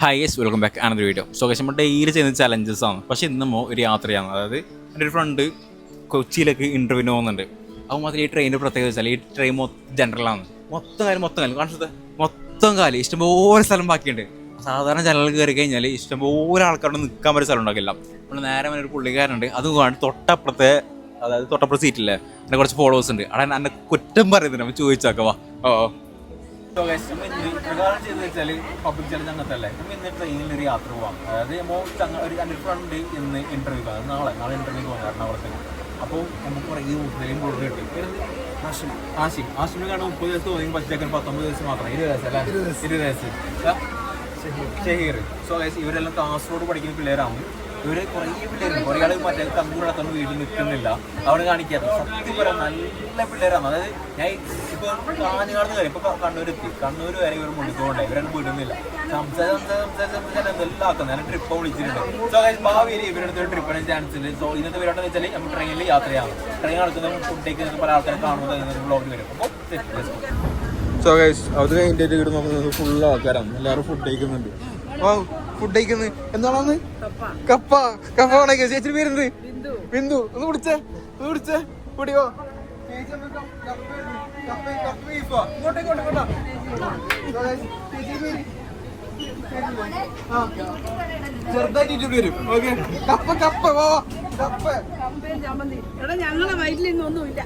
Hi yes welcome back another video so guys നമ്മൾ daily ചെയ്യുന്ന challenges ആണ്. പക്ഷെ ഇന്നുമോ ഒരു യാത്രയാണ്. അതായത് എന്റെ ഒരു ഫ്രണ്ട് കൊച്ചിയിലേക്ക് ഇന്റർവ്യൂ പോകുന്നുണ്ട്. അപ്പോൾ മാത്രം ഈ ട്രെയിനിന്റെ പ്രത്യേകത വെച്ചാൽ ഈ ട്രെയിൻ മൊത്തം ജനറലാണ് മൊത്തം കാലം മൊത്തം കാലം. കാണിച്ചത് മൊത്തം കാലം. ഇഷ്ടംപോലെ സ്ഥലം ബാക്കിയുണ്ട്. സാധാരണ ജനറൽ കയറി കഴിഞ്ഞാൽ ഇഷ്ടംപോലെ ആൾക്കാരുടെ നിൽക്കാൻ പറ്റിയ സ്ഥലം ഉണ്ടാക്കില്ല നമ്മൾ നേരെ ഒരു പുള്ളിക്കാരുണ്ട് അത് കൊണ്ട് തൊട്ടപ്പുറത്തെ അതായത് തൊട്ടപ്പുറത്തെ സീറ്റില്ലേ എന്റെ കുറച്ച് ഫോളോവേഴ്സ് ഉണ്ട്. അവിടെ എന്നെ കുറ്റം പറയുന്നുണ്ട് നമ്മൾ ചോദിച്ചാക്കവാ ഓ. പ്രകാരം ചെയ്ത് വെച്ചാൽ പബ്ലിക് ചലഞ്ച് അങ്ങനത്തെ അല്ലേ നമ്മൾ ഇന്ന് ട്രെയിനിൽ ഒരു യാത്ര പോവാം. അതായത് മോസ്റ്റ് അങ്ങനെ ഒരു എന്റെ ഫ്രണ്ട് ഇന്ന് ഇന്റർവ്യൂ അത് നാളെ നാളെ ഇന്റർവ്യൂ പോകാം എറണാകുളത്തേക്ക് അപ്പോൾ നമുക്ക് കുറേ മുസ്ലിം കൂടുതൽ കിട്ടും. ആഷിം ആഷിം ആഷിമിന് കാണാൻ മുപ്പത് ദിവസം തോന്നി പച്ചക്കൻ പത്തൊമ്പത് ദിവസം മാത്രം. ഇരുപത് ദിവസം അല്ലേ? ഇരുപത് ദിവസം? ഷഹീർ. സോ ഇവരെല്ലാം കാസർഗോഡ് പഠിക്കുന്ന പിള്ളേരാണ്. ഇവർ കുറേ പിള്ളേരും കുറേ ആൾ മറ്റേ കമ്പൂടത്തൊന്നും വീട്ടിൽ നിൽക്കുന്നില്ല. അവിടെ കാണിക്കാറ് സത്യം പറയാം നല്ല പിള്ളേരാണ്. അതായത് ഞാൻ ഇപ്പൊ കാഞ്ഞങ്ങാട് കാര്യം ഇപ്പൊ കണ്ണൂർ എത്തി കണ്ണൂർ വരെ ഇവർ മുന്നിക്കൊണ്ടേ ഇവരൊന്നും വിടുന്നില്ല. സംസാരിച്ച് സംസാരിച്ച് സംസാരിച്ച് എല്ലാം ആക്കുന്നത് ഞാൻ ട്രിപ്പ് വിളിച്ചിട്ടുണ്ട്. സോ ഭാവിയിൽ ഇവരുടെ ട്രിപ്പിന് ചാൻസ് ഉണ്ട്. സോ ഇന്നത്തെ പേരോടെന്ന് വെച്ചാൽ നമ്മൾ ട്രെയിനിൽ യാത്രയാണ്. ട്രെയിൻ നടക്കുന്ന ഫുഡേക്ക് പല ആൾക്കാരെ കാണുന്നത് ബ്ലോഗ് വരും. അപ്പോൾ സോ ഗൈസ് അത് കഴിഞ്ഞിട്ട് ഇവിടെ നോക്കുന്നത് ഫുൾ ആൾക്കാരാണ്. എല്ലാവരും ഫുഡ് കഴിക്കുന്നുണ്ട്. ഓ ഫുഡ് കഴിക്കുന്നത് എന്താണെന്ന്? കപ്പ. കപ്പ. ഉണക്കി ചേച്ചി പേരെന്ത്? ബിന്ദു. ഒന്ന് കുടിച്ചേ ഒന്ന് കുടിച്ചേ കുടിയോ ചെറുതായിട്ട് വരും ഓക്കെ. കപ്പ കപ്പ. കപ്പ. ഞങ്ങളെ വയറ്റിൽ ഇന്നൊന്നുമില്ല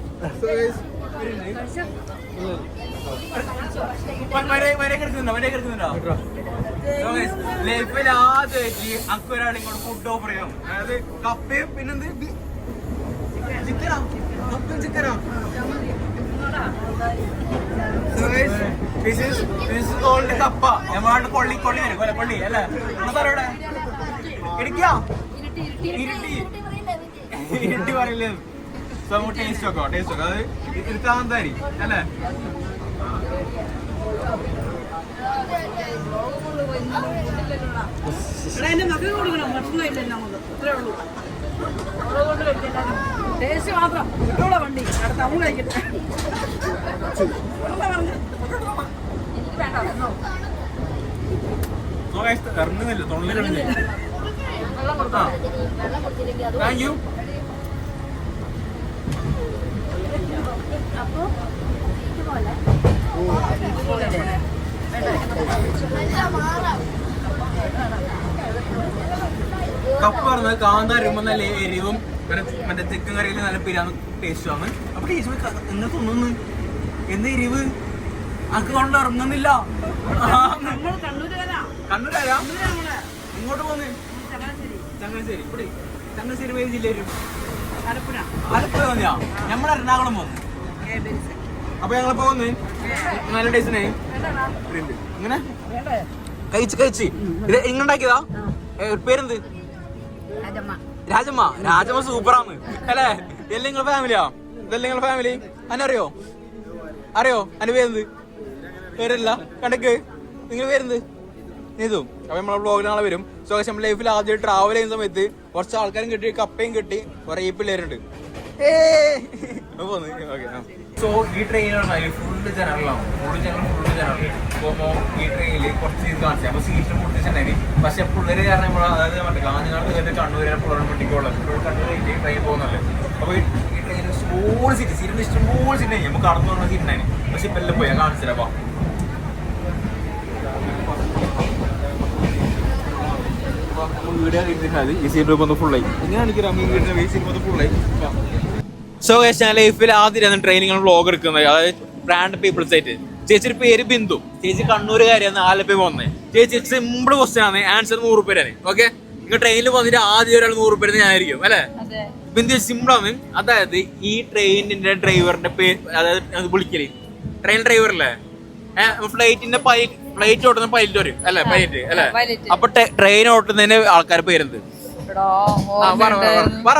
ലൈഫിൽ ആദ്യമായിട്ട് അക്ക് ഒരാൾ ഇങ്ങോട്ട് ഫുഡ് ഓഫർ ചെയ്യാം അതായത് കപ്പയും പിന്നെന്ത് ചിക്കനാ കപ്പയും ചിക്കനാ ഓൾഡ് കപ്പ ഞമ്മളാണ്ട് കൊള്ളി കൊള്ളി വരും കൊല്ല കൊള്ളി അല്ലേ നമ്മളവിടെ ഇടിക്കാ ഇരുട്ടി ഇരുട്ടി പറയില്ലേ? സോ നമുക്ക് ടേസ്റ്റ് നോക്കാം ടേസ്റ്റ് നോക്കാം അത് ഇരുത്താന്താരി അല്ലേ? എന്റെ കൊടുക്കണം. ഇല്ല നമുക്ക് ഇത്രേ ഉള്ളൂ. ടേസ്റ്റ് മാത്രം. വിട്ടോളാം വണ്ടി. അടുത്ത കഴിക്കട്ടെ? ഇറങ്ങുന്നില്ല വെള്ളം കൊടുത്തോ? താങ്ക് യു കപ്പ പറഞ്ഞത് കാന്താരുമ്പോ നല്ല എരിവും മറ്റേ ചിക്കൻ കറിയിൽ നല്ല പിരാന്ന് ടേസ്റ്റുമാണ് അപ്പൊ ടേസ്റ്റ് നിങ്ങൾക്ക് തോന്നുന്നു. എന്ത് എരിവ്. അക്ക് കൊണ്ട്? ഇറങ്ങുന്നില്ല. നമ്മൾ കണ്ണൂരുകാരാ കണ്ണൂരാ കണ്ണൂരാ നമ്മളെ. ഇങ്ങോട്ട് പോന്ന്. ചങ്ങനാശ്ശേരി. ചങ്ങനാശ്ശേരി. ഇവിടെ ചങ്ങനാശ്ശേരി ജില്ലയിലും. ആലപ്പുഴ. മതിയാ നമ്മൾ എറണാകുളം ബെരിസ. അപ്പൊ ഞങ്ങൾ പോകുന്നു നല്ല ഡേസിനെ. ഇങ്ങനെ? കഴിച്ച് കഴിച്ച്. ഇത് ഇങ്ങണ്ടാക്കിയതാ പേരെന്ത്? രാജമ്മ. രാജമ്മ. സൂപ്പറാണ് അല്ലേ? എല്ലാം നിങ്ങളെ ഫാമിലിയാ ഇതല്ലേ നിങ്ങളെ ഫാമിലി അനറിയോ അറിയോ? അന്റെ പേരെന്ത്? പേരല്ല. കണ്ടക്ക്? നിങ്ങൾ പേരെന്ത്? ഇതും അപ്പൊ നമ്മളെ ബ്ലോഗിൽ നാളെ വരും. സോ നമ്മൾ ലൈഫിൽ ആദ്യം ട്രാവൽ ചെയ്യുന്ന സമയത്ത് കുറച്ച് ആൾക്കാരും കിട്ടി കപ്പയും കിട്ടി കുറെ പിള്ളേരുണ്ട്. സോ ഈ ട്രെയിനാണ് ഫുള്ള് ജനറലാണ് ഫുള്ള് ജനറൽ ഫുള്ള് ജനറൽ. പോകുമ്പോ ഈ ട്രെയിനിൽ കുറച്ച് ഇത് കാണിച്ചു അപ്പൊ സീറ്റ് മുട്ടിച്ചിട്ടുണ്ടെങ്കിൽ പക്ഷെ പിള്ളേര് കാരണം നമ്മൾ അതായത് മറ്റേ കാഞ്ഞങ്ങാട് കയറി കണ്ണൂർ പിള്ളേരെ പൊട്ടിക്കോളാം കണ്ണൂർ ട്രെയിൻ പോകുന്നല്ലേ അപ്പൊ ഈ ട്രെയിനിൽ ഇഷ്ടംപോലെ സീറ്റ് സീറ്റിന് ഇഷ്ടംപോലെ സീറ്റ് നമുക്ക് കടന്നു പറഞ്ഞ സീറ്റ് ഉണ്ടായി പക്ഷെ ഇപ്പൊ എല്ലാം പോയി. കാണിച്ചില്ലപ്പാ വീഡിയോ കഴിഞ്ഞാൽ ഈ ഫുള്ളായി ഈ ഫുള്ളായി സോ ഞാൻ ലൈഫിൽ ആദ്യമായിരുന്നു ട്രെയിനിങ് വ്ളോഗ് എടുക്കുന്നത്. അതായത് ബ്രാൻഡ് പീപ്പിൾസ് ആയിട്ട് ചേച്ചിയുടെ പേര് ബിന്ദു. ചേച്ചി കണ്ണൂരുകാരിയാണ് ആലപ്പി വന്നേ ചേച്ചി സിമ്പിൾ ക്വസ്റ്റ്യൻ ആണ്. ആൻസർ നൂറ് പേരാണ് ഓക്കെ നിങ്ങൾ ട്രെയിനിൽ വന്നിട്ട് ആദ്യം ഒരാൾ നൂറ് പേര് ഞാനായിരിക്കും അല്ലേ? ബിന്ദു സിമ്പിൾ ആണ്. അതായത് ഈ ട്രെയിനിന്റെ ഡ്രൈവറിന്റെ പേര് അതായത് അത് വിളിക്കൽ. ട്രെയിൻ ഡ്രൈവർ അല്ലേ? ഫ്ലൈറ്റിന്റെ ഫ്ലൈറ്റ് ഓട്ടുന്ന പൈലറ്റ് വരും അല്ലെ? പൈലറ്റ് അല്ലെ. അപ്പൊ ട്രെയിൻ ഓട്ടുന്നതിന് ആൾക്കാർ പേരുന്നത് പറ,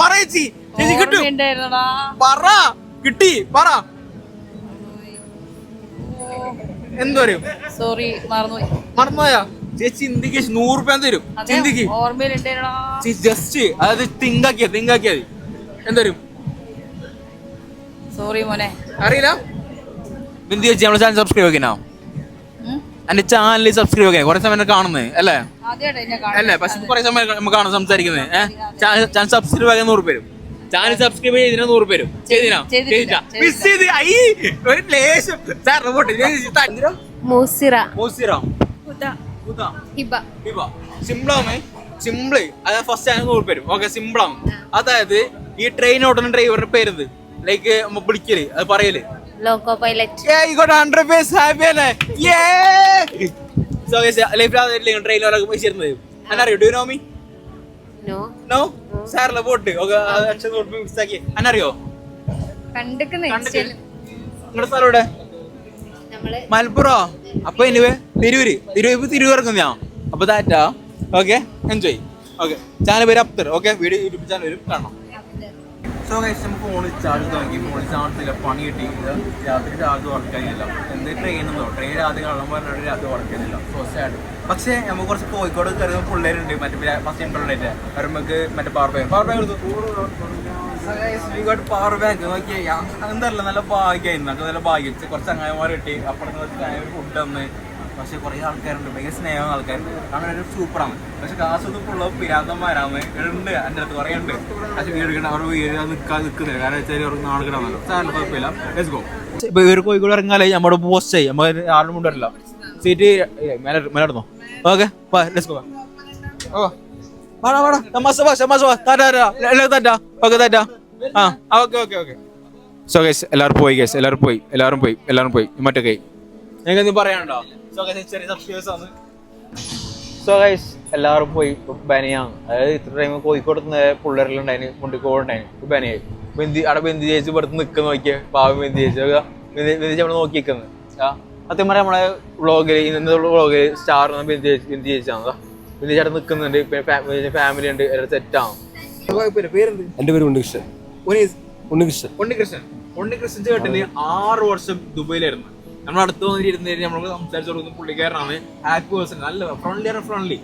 പറ, ചേച്ചി. ചേച്ചി കിട്ടും. പറ കിട്ടി പറ. എന്ത് പറയും സോറി മറന്നുപോയി. മറന്നുപോയാ? ചേച്ചി നൂറ് രൂപ തരും. ചിന്തിക്ക്. ജസ്റ്റ് അതായത് തിങ്കാക്കിയ തിങ്കാക്കിയാ മതി. എന്തരും? സോറി മോനെ. അറിയില്ല? ബിന്ദു ചേച്ചി നമ്മളെ ചാനൽ സബ്സ്ക്രൈബ് ആക്കിനാ? എന്റെ ചാനൽ സബ്സ്ക്രൈബ് ഒക്കെ. കുറെ സമയം കാണുന്നത് അല്ലേ? അല്ലേ? പക്ഷെ കുറെ സമയം നമുക്ക് കാണാൻ സംസാരിക്കുന്നത് ചാനൽ സബ്സ്ക്രൈബ് ആകാൻ നൂറ് പേരും. ചാനൽ സബ്സ്ക്രൈബ് ചെയ്തിനാ നൂറ് പേരും. ചെയ്തിനാ? ചെയ്തില്ല മിസ് ചെയ്ത്. ഐ ഒരു ലേശം. സാർ റിപ്പോർട്ട് മൂസിറ. മോസിറാം. ഹിബ. സിമ്പിളാണ് സിമ്പിൾ അതായത് ഫസ്റ്റ് ആണ് നൂറ് പേരും. ഓക്കെ സിമ്പിളാണ് അതായത് ഈ ട്രെയിൻ ഓടുന്ന ഡ്രൈവറുടെ പേരുത് ലൈക്ക് വിളിക്കൽ. അത് പറയൽ. Loco pilot Yeah, you got 100 പേസ് ഹാപ്പി അല്ലേ? സോ ലൈഫിൽ അതല്ലേ ട്രെയിൻ ഒരാൾക്ക് പൈസ തരുന്നത് അന്നറിയോ? Do know me no no സാറിലെ പോട്ട്. ഓക്കെ അച്ഛൻ നോട്ട് മിസ്സാക്കി അന്നറിയോ? കണ്ടിക്കുന്ന നിങ്ങളുടെ സ്ഥലം എവിടെ? നമ്മൾ മലപ്പുറം? അപ്പൊ എനിവേ തിരൂര്. തിരൂര് തിരൂർ ഇറങ്ങും ഞാൻ. അപ്പൊ tata okay enjoy okay channel പേര് അപ്തർ ഓക്കെ വീഡിയോ യൂട്യൂബ് ചാനൽ വരും കാണാം സോ ഗൈസ് നമുക്ക് ഫോണിൽ ചാർജ് തുടങ്ങി? ഫോണിൽ ചാർജ് ഇല്ല പണി കിട്ടി. രാത്രി ചാർജ് വർക്ക് ചെയ്യുന്നില്ല എന്ത് ട്രെയിൻ ഉണ്ടോ ട്രെയിൻ രാത്രി കള്ളം പറഞ്ഞിട്ട് രാത്രി വർക്ക് ചെയ്യുന്നില്ല സോ സാഡ് പക്ഷേ നമുക്ക് കുറച്ച് കോഴിക്കോട് കയറുന്ന പിള്ളേരുണ്ട്. മറ്റേ ഫസ്റ്റ് അവർ നമുക്ക് മറ്റേ പവർ ബാങ്ക് പവർ ബാങ്ക് എടുത്തു. പവർ ബാങ്ക് നോക്കിയ. എന്തല്ല നല്ല ഭാഗ്യമായിരുന്നു. നല്ല ഭാഗ്യം. കുറച്ച് ചങ്ങായിമാർ കിട്ടി. അപ്പുറത്ത് ഫുഡ് തന്ന്. പക്ഷെ കുറെ ആൾക്കാരുണ്ട് ഭയങ്കര സ്നേഹം ആൾക്കാർ കാരണം ഒരു സൂപ്പറാണ്. പക്ഷെ കാസൊന്നും ഫുള്ള് പിരാതന്മാരാണ് ഉണ്ട് എന്റെ അടുത്ത് കുറേ ഉണ്ട്. പക്ഷെ വീട് അവർ വീട് നിൽക്കാൻ നിൽക്കുന്നില്ല കാരണം വെച്ചാൽ അവർക്ക് നാളുകളാണല്ലോ സാറിന് കുഴപ്പമില്ല. ലെറ്റ്സ് ഗോ ഇപ്പൊ ഇവർ കോഴിക്കോട് ഇറങ്ങാലേ നമ്മുടെ പോസ്റ്റ് ആയി. നമ്മൾ ആരും കൊണ്ടുവരില്ല സീറ്റ് മേലെ മേലെടുന്നോ ഓക്കെ ലെറ്റ്സ് ഗോ ഓ. വാടാ വാടാ തമാശ വാ തമാശ വാ. താറ്റാ എല്ലാവരും താറ്റാ ഓക്കെ താറ്റാ ആ okay okay okay. So guys എല്ലാവരും പോയി ഗൈസ് എല്ലാവരും പോയി. എല്ലാവരും പോയി. എല്ലാവരും പോയി. മറ്റേ കൈ. നിങ്ങൾക്ക് പറയാനുണ്ടോ? സോ ഗൈസ് ചെറിയ സബ്സ്ക്രൈബേഴ്സ് ആണ് സോ ഗൈസ് എല്ലാവരും പോയി ബനിയാണ് അതായത് ഇത്ര ടൈം കോഴിക്കോട് പിള്ളേരിലുണ്ടായിന് മുണ്ടിക്കോട് ഉണ്ടായിന് ബനിയായി ബിന്ദി അവിടെ ബന്ദി ചേച്ചി ഇവിടുത്തെ നിൽക്കുന്ന നോക്കിയേ. പാവം ബന്ദി ചേച്ചി. ബന്ദി ചേച്ചി നമ്മൾ നോക്കി നിൽക്കുന്നത് ആ. സത്യം പറയാം നമ്മളെ വ്ളോഗിൽ ഇന്നത്തെ വ്ളോഗിൽ സ്റ്റാർ ബന്ദി ചേച്ചി ബിന്ദി ചേച്ചിയാണ്. ബിന്ദി ചേട്ടൻ നിൽക്കുന്നുണ്ട് പിന്നെ ഫാമിലി ഉണ്ട്. എല്ലാവരും സെറ്റാണ് എന്റെ പേര് ഉണ്ണികൃഷ്ണൻ. ഉണ്ണികൃഷ്ണൻ. ഉണ്ണികൃഷ്ണൻ. ഉണ്ണികൃഷ്ണൻ ചേട്ടന് ആറ് വർഷം ദുബൈയിലായിരുന്നു. നമ്മൾ അടുത്ത് വന്നിരുന്നേര് നമ്മൾ സംസാരിച്ചു കൊടുക്കുന്ന പുള്ളിക്കാരനാണ്. ഹാപ്പി പേഴ്സൺ നല്ല ഫ്രണ്ട്ലി ഫ്രണ്ട്ലി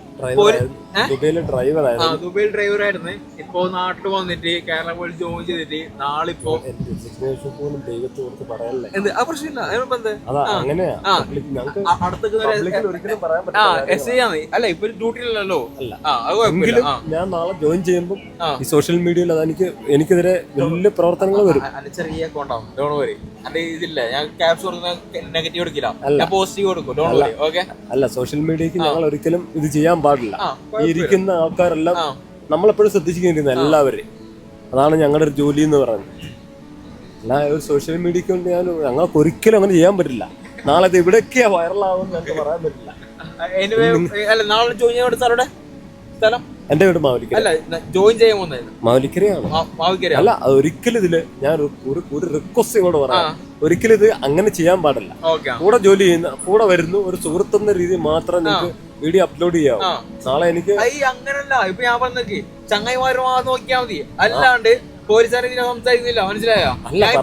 ദുബൈയിലെ ആ ഡ്രൈവറായിരുന്നു ദുബൈയിൽ ഡ്രൈവർ ആയിരുന്നു. ഇപ്പോ നാട്ടിൽ വന്നിട്ട് കേരള പോലീസ് ജോയിൻ ചെയ്തിട്ട് നാളിപ്പോ പോലും ദൈവത്തെ ഓർത്ത് പറയല്ലേ എന്ത്? ആ പ്രശ്നമില്ല അതിനിപ്പോ എന്ത്? അതാ ആ. അങ്ങനെയാ. ആ. Public ഞങ്ങക്ക് ആ, അടുത്തൊക്കെ ഒരു- പബ്ലിക്കിൽ ഒരിക്കലും പറയാൻ ആ പറ്റില്ല എസ് ഐ ആണ് അല്ല ഇപ്പൊ ഡ്യൂട്ടിയിലല്ലോ അല്ല. ആ അത് കുഴപ്പമില്ല. എങ്കിലും ആ. ഞാൻ നാളെ ജോയിൻ ചെയ്യുമ്പോൾ ആ. ഈ സോഷ്യൽ മീഡിയയിൽ അതെനിക്ക് എനിക്കെതിരെ വലിയ പ്രവർത്തനങ്ങൾ വരും. ചെറിയ അക്കൗണ്ട് ആവും. ഡോൺ വരി അതിന്റെ ഇതില്ല. ഞാൻ ക്യാപ്സ് കൊടുക്കുന്ന നെഗറ്റീവ് എടുക്കില്ല. അല്ല. ഞാൻ പോസിറ്റീവ് കൊടുക്കും. ഡോൺ വരി ഓക്കെ അല്ല സോഷ്യൽ മീഡിയക്ക് ഞങ്ങൾ ഒരിക്കലും ഇത് ചെയ്യാൻ പാടില്ല. ആ, ഈ ഇരിക്കുന്ന ആൾക്കാരെല്ലാം ആ. നമ്മളെപ്പോഴും ശ്രദ്ധിച്ചിരിക്കുന്നത് എല്ലാവരെയും. അതാണ് ഞങ്ങളുടെ ഒരു ജോലി എന്ന് പറയുന്നത്. അല്ല ഒരു സോഷ്യൽ മീഡിയക്ക് വേണ്ടി ഞാൻ ഞങ്ങൾക്ക് ഒരിക്കലും അങ്ങനെ ചെയ്യാൻ പറ്റില്ല. നാളെ ഇത് ഇവിടെയൊക്കെയാ വൈറലാവും ഞങ്ങൾക്ക് പറയാൻ പറ്റില്ല. അല്ല നാളെ സ്ഥലം എന്റെ വീട് മാവലിക്കര. അല്ല ജോയിൻ ചെയ്യാൻ പോകുന്നത് മാവലിക്കരയാണ്. മാവലിക്കര അല്ല ഒരിക്കലും ഇതിൽ ഞാൻ ഒരു- റിക്വസ്റ്റ് ഇങ്ങോട്ട് പറയാം. ഒരിക്കലും ഇത് അങ്ങനെ ചെയ്യാൻ പാടില്ല. കൂടെ ജോലി ചെയ്യുന്ന കൂടെ വരുന്നു ഒരു സുഹൃത്തെന്ന രീതി മാത്രം നിങ്ങൾക്ക് വീഡിയോ അപ്ലോഡ് ചെയ്യാവും. നാളെ എനിക്ക് അങ്ങനല്ല. ഇപ്പൊ ഞാൻ പറഞ്ഞേ ചങ്ങായിമാരും മാത്രം നോക്കിയാ മതി. അല്ലാണ്ട് പോലീസുകാരെ ഇങ്ങനെ സംസാരിക്കുന്നില്ല. മനസ്സിലായോ? ഞാൻ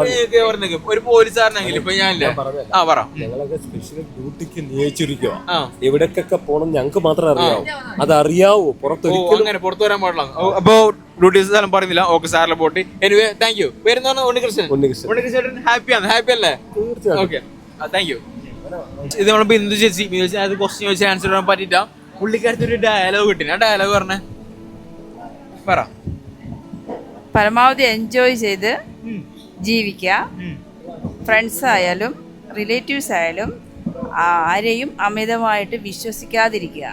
ഒരു പോലീസുകാരനെങ്കിൽ ഇപ്പൊ ഞാനില്ലേ. ആ പറ. ഞങ്ങളൊക്കെ സ്പെഷ്യൽ ഡ്യൂട്ടിക്ക് നിയോഗിച്ചിരിക്കുക എവിടേക്കൊക്കെ പോകണം ഞങ്ങൾക്ക് മാത്രമേ അറിയാവൂ. അത് അറിയാവോ പുറത്തൊരിക്കലും അങ്ങനെ പുറത്തു വരാൻ പാടില്ല. അപ്പൊ ഡ്യൂട്ടി സ്ഥലം പറയുന്നില്ല. ഓക്കെ സാറിലെ പോട്ടി. എനിവേ താങ്ക് യു വരുന്ന ഉണ്ണികൃഷ്ണൻ. ഉണ്ണികൃഷ്ണൻ. ഹാപ്പിയാണ്. ഹാപ്പി അല്ലേ ഓക്കെ. താങ്ക് യു ഇത് നമ്മൾ ബിന്ദു ചേച്ചി? അത് ക്വസ്റ്റ്യൻ ചോദിച്ചാൽ ആൻസർ ചെയ്യാൻ പറ്റിയിട്ട. ഒരു ഡയലോഗ് കിട്ടി ആ ഡയലോഗ് പറഞ്ഞേ. പറ. പരമാവധി എൻജോയ് ചെയ്ത് ജീവിക്കുക. ഫ്രണ്ട്സ് ആയാലും റിലേറ്റീവ്സ് ആയാലും ആരെയും അമിതമായിട്ട് വിശ്വസിക്കാതിരിക്കുക.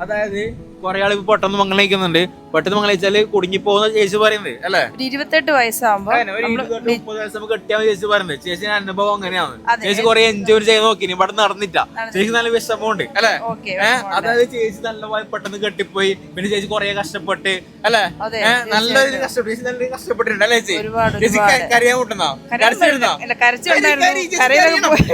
അതായത് കുറെ ആൾ ഇപ്പൊ പെട്ടെന്ന് മംഗളിക്കുന്നുണ്ട് പെട്ടെന്ന് മംഗളിച്ചാൽ കുടുങ്ങി പോകുന്ന ചേച്ചി പറയുന്നത് അല്ലേ? ഒരു ഇരുപത്തെട്ട് വയസ്സാകുമ്പോ അങ്ങനെ ഒരു ഇരുപത് മുപ്പത് വയസ്സ് കെട്ടിയാൽ ചേച്ചി പറയുന്നത്. ചേച്ചി അനുഭവം അങ്ങനെയാണ്. അതെ. ചേച്ചി കുറെ എൻജോയ് ചെയ്ത് നോക്കി ഇവിടെ നടന്നില്ല. ചേച്ചി നല്ല വിഷമമുണ്ട് അല്ലേ? ഓക്കെ അതായത് ചേച്ചി നല്ല പെട്ടെന്ന് കെട്ടിപ്പോയി പിന്നെ ചേച്ചി കുറെ കഷ്ടപ്പെട്ട് അല്ലേ? അതെ, ഏഹ് നല്ല രീതിയിൽ കഷ്ടപ്പെട്ടു. ചേച്ചി നല്ല കഷ്ടപ്പെട്ടിട്ടുണ്ട് അല്ലേ ചേച്ചി? ഒരുപാട്, ചേച്ചി ഒരുപാട്. ക- കരയാൻ കൂട്ടുന്നോ? കരച്ചിരുന്നോ അല്ല, കരച്ചിലുണ്ടായിരുന്നു. കരയിലൊക്കെ പോയി.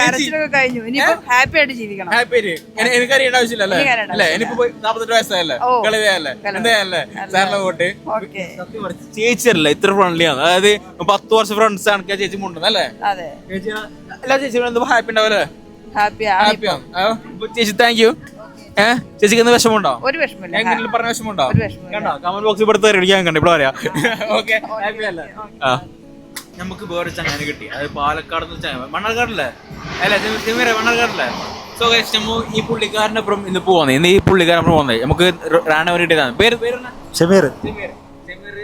കരച്ചിലൊക്കെ കഴിഞ്ഞു. ഇനിയിപ്പോ ഹാപ്പി ആയിട്ട് ജീവിക്കണം. ഹാപ്പി എനിക്കറിയേണ്ട എനി- എനിക്ക് ആവശ്യമില്ല. എനിക്ക് അല്ലേ ഇനിയിപ്പോ നാപ്പത്തെട്ട് വയസ്സായല്ലേ? ഓ. കളിവയല്ലേ എന്തായല്ലേ സാറിന്റെ വോട്ട് ഓക്കെ. സത്യം പറഞ്ഞ ചേച്ചി അല്ലേ ഇത്ര ഫ്രണ്ട്ലി ആണ് അതായത് പത്ത് വർഷം ഫ്രണ്ട്സ് ആണ് ചേച്ചി മുണ്ടല്ലേ അതെ. ചേച്ചി എല്ലാ ചേച്ചിയും എന്തോ ഹാപ്പി ഉണ്ടാവല്ലേ? ഹാപ്പി ഹാപ്പി ആണ്. ആ, ഇപ്പൊ ചേച്ചി താങ്ക് യു ഏഹ് ചേച്ചിക്ക് എന്ത് വിഷമുണ്ടോ ഒരു വിഷമില്ല എങ്ങനെയും പറഞ്ഞ വിഷമുണ്ടോ കണ്ടോ? കമന്റ് ബോക്സിൽ പെടുത്ത റെഡിക്കാൻ കണ്ടു? ഇപ്പോൾ പറയാം ഓക്കെ. ഹാപ്പി അല്ലേ? ആ. നമുക്ക് വേറെ ചങ്ങനെ കിട്ടി. അത് പാലക്കാട് മണ്ണാർക്കാടല്ലേ? അല്ലേ തിമിര മണ്ണാർക്കാടല്ലേ? സോ ഗൈസ് നമ്മ ഈ പുള്ളിക്കാരന്റെ അപ്പുറം ഇന്ന് പോവാന്ന് ഇന്ന് ഈ പുള്ളിക്കാരൻ അപ്പുറം പോകുന്നത് നമുക്ക് റാണ വേണ്ടിയിട്ടാണ് പേര് പേര്? ഷമീർ ഷമീർ ഷമീർ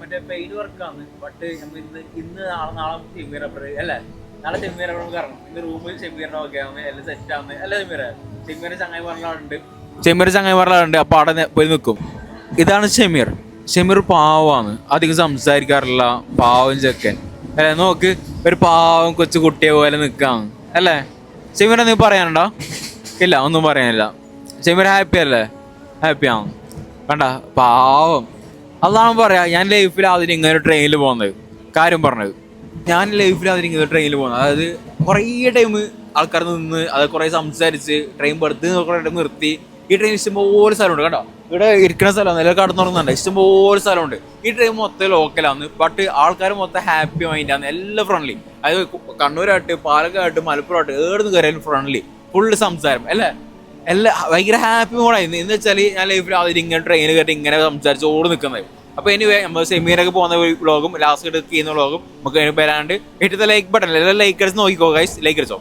മറ്റേ പെയിൻ വർക്കാണ് ബട്ട് നമ്മൾ ഇന്ന് ഇന്ന് നാളെ നാളെ ഷമീർ അപ്പുറം അല്ലേ? നാളെ ഷമീർ അപ്പുറം കാരണം ഇന്ന് റൂമിൽ ഷമീറിനെ ഒക്കെ ആവുന്നത് എല്ലാം സെറ്റ് ആവുന്നത് അല്ലേ ഷമീർ ഷമീർ ചങ്ങായി പറഞ്ഞാളുണ്ട് ഷമീർ ചങ്ങായി പറഞ്ഞാളുണ്ട് അപ്പൊ അവിടെ പോയി നിൽക്കും ഇതാണ് ഷമീർ ഷമീർ പാവാണ്. അധികം സംസാരിക്കാറില്ല. പാവം ചെക്കൻ. അല്ലേ നോക്ക്. ഒരു പാവം കൊച്ചു കുട്ടിയെ പോലെ നിൽക്കാം അല്ലേ? ഷമീർ എന്തെങ്കിലും പറയാനുണ്ടോ? ഇല്ല ഒന്നും പറയാനില്ല. ഷമീർ ഹാപ്പി അല്ലേ? ഹാപ്പി ആവും വേണ്ട പാവം. അതാണ് പറയാ ഞാൻ ലൈഫിൽ അതിന് ഇങ്ങനെ ട്രെയിനിൽ പോകുന്നത് കാര്യം പറഞ്ഞത്. ഞാൻ ലൈഫിൽ അതിന് ഇങ്ങനെ ട്രെയിനിൽ പോകുന്നത് അതായത് കുറേ ടൈം ആൾക്കാർ നിന്ന് അത് കുറേ സംസാരിച്ച് ട്രെയിൻ പെടുത്ത് കുറേ ടൈം നിർത്തി ഈ ട്രെയിൻ ഇഷ്ടംപോലെ സ്ഥലമുണ്ട് കേട്ടോ ഇവിടെ ഇരിക്കുന്ന സ്ഥലമാണ് കടന്നു കടന്നുറങ്ങുന്നുണ്ട് ഇഷ്ടംപോലെ സ്ഥലമുണ്ട്. ഈ ട്രെയിൻ മൊത്തം ലോക്കലാണ് ബട്ട് ആൾക്കാർ മൊത്തം ഹാപ്പി മൈൻഡാണ് എല്ലാം ഫ്രണ്ട്ലി അതായത് കണ്ണൂരായിട്ട് പാലക്കാട്ട് മലപ്പുറമായിട്ട് ഏടുന്ന് കയറിയാലും ഫ്രണ്ട്ലി ഫുള്ള് സംസാരം. അല്ലേ? എല്ലാ ഭയങ്കര ഹാപ്പി മോഡായിരുന്നു എന്ന് വെച്ചാൽ ഞാൻ ലൈഫിൽ ആദ്യം ഇങ്ങനെ ട്രെയിനിൽ കയറി ഇങ്ങനെ സംസാരിച്ച് ഓടി നിൽക്കുന്നത് അപ്പൊ ഇനി നമ്മൾ സെമീനൊക്കെ പോകുന്ന വ്ളോഗും ലാസ്റ്റ് ചെയ്യുന്ന വ്ളോഗും നമുക്ക് വരാണ്ട് ഇട്ടത്തെ ലൈക്ക് ബട്ടൺ എല്ലാ ലൈക്ക് നോക്കിക്കോ ഗൈസ് ലൈക്ക് അടിച്ചോ?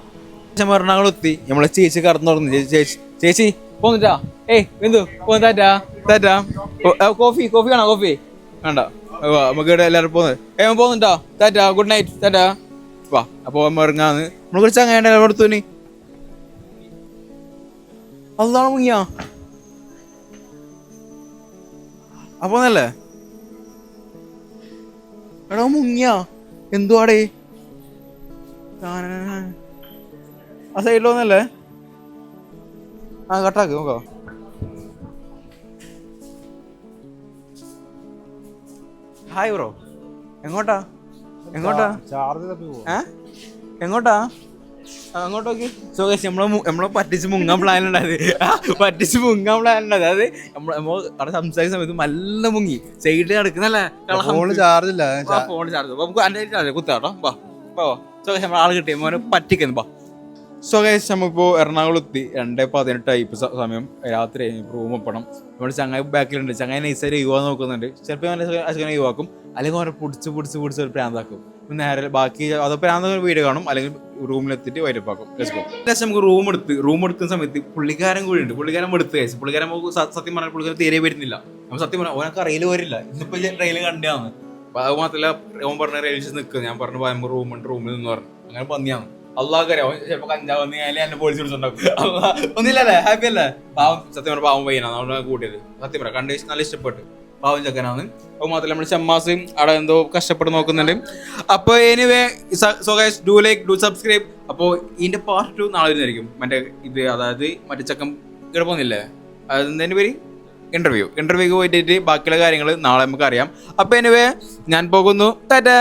എറണാകുളം എത്തി. നമ്മളെ ചേച്ചി കടന്നു തുടങ്ങി. ചേച്ചി ചേച്ചി പോന്നിട്ടാ? ഏയ് എന്തു പോന്നിട്ടാ താറ്റാ കോഫി കോഫി വേണോ കോഫി? വേണ്ട. വാ, നമുക്ക് ഇവിടെ എല്ലാവരും പോകുന്നത് ഏ പോകുന്നുണ്ടോ ടാറ്റാ ഗുഡ് നൈറ്റ് ടാറ്റാ. വാ അപ്പോൾ നമ്മ ഇറങ്ങാന്ന്. നമ്മളെ കുറിച്ച് അങ്ങനെ എടുത്തു നീ അതാണ് മുങ്ങിയാ? അപ്പൊ നല്ലേ എടാ മുങ്ങിയാ? എന്തുവാടേ? ആ ആ കട്ടാക്ക് നോക്കാം. ഹായ് ബ്രോ എങ്ങോട്ടാ? എങ്ങോട്ടാ? ചാർജ് തപ്പി എങ്ങോട്ടാ? അങ്ങോട്ടോക്കി അങ്ങോട്ട് നോക്കി. സുഖേഷ് നമ്മളെ നമ്മളെ പറ്റിച്ച് മുങ്ങാൻ പ്ലാൻ ഉണ്ടായത്. പറ്റിച്ച് മുങ്ങാൻ പ്ലാൻ ഉണ്ടായത്. അത് നമ്മൾ നമ്മൾ അവിടെ സംസാരിക്കുന്ന സമയത്ത് നല്ല മുങ്ങി. സൈഡിൽ നടക്കുന്നല്ലേ? ഫോൺ ചാർജ് ഇല്ല. ഫോൺ ചാർജ് നമുക്ക് എന്റെ ചാർജ് കുത്താട്ടോ വാ വാ. സുഖേഷ് നമ്മൾ ആൾ കിട്ടി. മോനെ പറ്റിക്കുന്നു. വാ. സുഖേഷ് നമ്മളിപ്പോൾ എറണാകുളം എത്തി രണ്ട് പതിനെട്ടായി ഇപ്പൊ സമയം രാത്രി റൂം എപ്പണം നമ്മുടെ ചങ്ങായി ബാക്കിലുണ്ട് ചങ്ങായി നൈസായിട്ട് യുവാ നോക്കുന്നുണ്ട്. ചിലപ്പോൾ അച്ഛനെ യുവാക്കും. അല്ലെങ്കിൽ അവരെ പിടിച്ച് പിടിച്ച് പിടിച്ച് ഒരു പ്രാന്താക്കും നേരെ ബാക്കി അത് പ്രാന്ത വീട് കാണും. അല്ലെങ്കിൽ റൂമിലെത്തിയിട്ട് വൈരപ്പാക്കും ശേഷം നമുക്ക് റൂം എടുത്ത് റൂം എടുക്കുന്ന സമയത്ത് പുള്ളിക്കാരൻ കൂടി ഉണ്ട്. പുള്ളിക്കാരൻ എടുത്ത് കഴിച്ചു പുള്ളിക്കാരൻ നമുക്ക് സത്യം പറഞ്ഞാൽ പുള്ളിക്കാരൻ തീരെ വരുന്നില്ല. നമ്മൾ സത്യം പറഞ്ഞാൽ ഓനക്ക് അറിയില്ല വരില്ല ഇന്നിപ്പോ ട്രെയിനിൽ കണ്ടാന്ന് അപ്പൊ അത് മാത്രമല്ല ഓൻ പറഞ്ഞ റെയിൽവേ സ്റ്റേഷൻ നിൽക്കുക ഞാൻ പറഞ്ഞു പറയുമ്പോൾ റൂമുണ്ട് റൂമിൽ നിന്ന് പറഞ്ഞു. അങ്ങനെ പന്നിയാണ്. അള്ളാഹ് അറിയാം അവൻ ചിലപ്പോൾ കഞ്ചാവ് വന്ന് കഴിഞ്ഞാൽ എന്നെ പോലീസ് ഒന്നില്ലല്ലേ ഹാപ്പി അല്ലേ? പാവം സത്യം പറഞ്ഞ പാവം പയ്യനാണ് അവിടെ കൂട്ടിയത്. സത്യം പറയാം. കണ്ടീഷൻ നല്ല ഇഷ്ടപ്പെട്ടു. പാവം ചെക്കനാണ്. അപ്പോൾ മാത്രമല്ല നമ്മൾ ഷമ്മാസ് അവിടെ എന്തോ കഷ്ടപ്പെട്ട് നോക്കുന്നുണ്ട്. അപ്പോൾ anyway so guys do like do subscribe അപ്പോൾ ഇതിന്റെ പാർട്ട് ടു നാളെ വരുന്നതായിരിക്കും. മറ്റേ ഇത് അതായത് മറ്റേ ചക്കം ഇവിടെ പോകുന്നില്ലേ? അതെന്തിന്റെ പേര്? ഇന്റർവ്യൂ ഇന്റർവ്യൂക്ക് പോയിട്ട് ബാക്കിയുള്ള കാര്യങ്ങൾ നാളെ നമുക്ക് അറിയാം അപ്പോൾ എനിവേ ഞാൻ പോകുന്നു. ടാറ്റാ